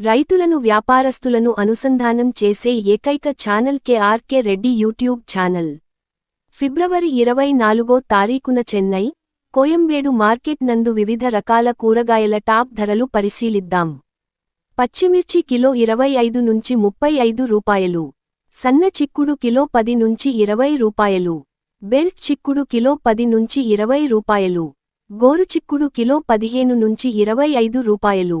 రైతులను వ్యాపారస్తులను అనుసంధానం చేసే ఏకైక channel KRK Reddy YouTube channel. ఫిబ్రవరి ఇరవై నాలుగో తారీఖున చెన్నై కోయంబేడు మార్కెట్ నందు వివిధ రకాల కూరగాయల టాప్ ధరలు పరిశీలిద్దాం. పచ్చిమిర్చి కిలో ఇరవై ఐదు నుంచి ముప్పై ఐదు రూపాయలు. సన్న చిక్కుడు కిలో పది నుంచి ఇరవై రూపాయలు. బెల్ట్ చిక్కుడు కిలో పది నుంచి ఇరవై రూపాయలు. గోరు చిక్కుడు కిలో పదిహేను నుంచి ఇరవై ఐదు రూపాయలు.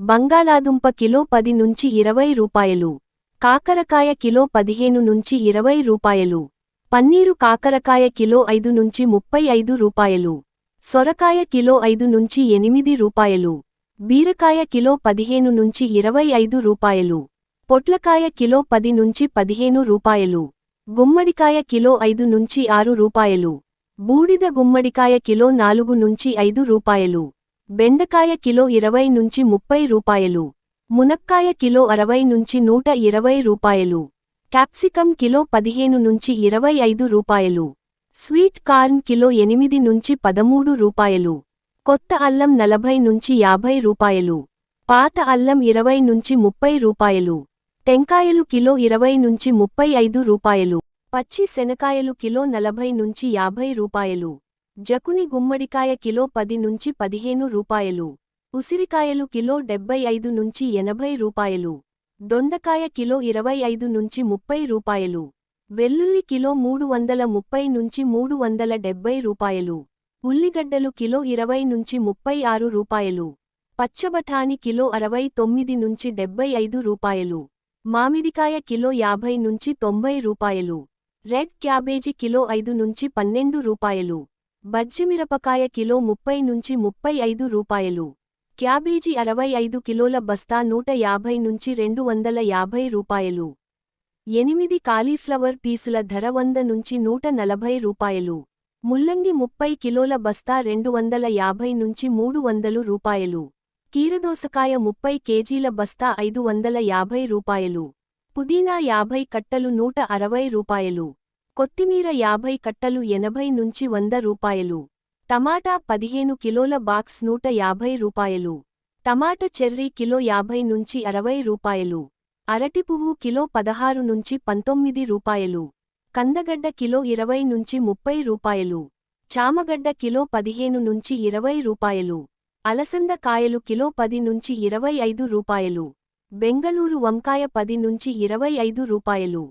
బంగాళాదుంప కిలో పది నుంచి ఇరవై రూపాయలు. కాకరకాయ కిలో పదిహేను నుంచి ఇరవై రూపాయలు. పన్నీరు కాకరకాయ కిలో ఐదు నుంచి ముప్పై ఐదు రూపాయలు. సొరకాయ కిలో ఐదు నుంచి ఎనిమిది రూపాయలు. బీరకాయ కిలో పదిహేను నుంచి ఇరవై ఐదు రూపాయలు. పొట్లకాయ కిలో పది నుంచి పదిహేను రూపాయలు. గుమ్మడికాయ కిలో ఐదు నుంచి ఆరు రూపాయలు. బూడిద గుమ్మడికాయ కిలో నాలుగు నుంచి ఐదు రూపాయలు. బెండకాయ కిలో ఇరవై నుంచి ముప్పై రూపాయలు. మునక్కాయ కిలో అరవై నుంచి నూట ఇరవై రూపాయలు. క్యాప్సికం కిలో పదిహేను నుంచి ఇరవై ఐదు రూపాయలు. స్వీట్ కార్న్ కిలో ఎనిమిది నుంచి పదమూడు రూపాయలు. కొత్త అల్లం నలభై నుంచి యాభై రూపాయలు. పాత అల్లం ఇరవై నుంచి ముప్పై రూపాయలు. టెంకాయలు కిలో ఇరవై నుంచి ముప్పై ఐదు రూపాయలు. పచ్చి శనకాయలు కిలో నలభై నుంచి యాభై రూపాయలు. జకుని గుమ్మడికాయ కిలో పది నుంచి పదిహేను రూపాయలు. ఉసిరికాయలు కిలో డెబ్బై ఐదు నుంచి ఎనభై రూపాయలు. దొండకాయ కిలో ఇరవై ఐదు నుంచి ముప్పై రూపాయలు. వెల్లుల్లి కిలో మూడు వందల ముప్పై నుంచి మూడు వందల డెబ్బై రూపాయలు. ఉల్లిగడ్డలు కిలో ఇరవై నుంచి ముప్పై ఆరు రూపాయలు. పచ్చబఠాని కిలో అరవై తొమ్మిది నుంచి డెబ్బై ఐదు రూపాయలు. మామిడికాయ కిలో యాభై నుంచి తొంభై రూపాయలు. రెడ్ క్యాబేజీ కిలో ఐదు నుంచి పన్నెండు రూపాయలు. బజ్జిమిరపకాయ కిలో ముప్పై నుంచి ముప్పై ఐదు రూపాయలు. క్యాబేజీ అరవై ఐదు కిలోల బస్తా నూట యాభై నుంచి రెండు వందల యాభై రూపాయలు. ఎనిమిది కాలీఫ్లవర్ పీసుల ధర వంద నుంచి నూట నలభై రూపాయలు. ముల్లంగి ముప్పై కిలోల బస్తా రెండు వందల యాభై నుంచి మూడు వందలు రూపాయలు. కీరదోసకాయ ముప్పై కేజీల బస్తా ఐదు వందల యాభై రూపాయలు. పుదీనా యాభై కట్టలు నూట అరవై రూపాయలు. కొత్తిమీర యాభై కట్టలు ఎనభై నుంచి వంద రూపాయలు. టమాటా పదిహేను కిలోల బాక్స్ నూట యాభై రూపాయలు. టమాట చెర్రీ కిలో యాభై నుంచి అరవై రూపాయలు. అరటి పువ్వు కిలో పదహారు నుంచి పంతొమ్మిది రూపాయలు. కందగడ్డ కిలో ఇరవై నుంచి ముప్పై రూపాయలు. చామగడ్డ కిలో పదిహేను నుంచి ఇరవై రూపాయలు. అలసంద కాయలు కిలో పది నుంచి ఇరవై ఐదు రూపాయలు. బెంగళూరు వంకాయ పది నుంచి ఇరవై ఐదు రూపాయలు.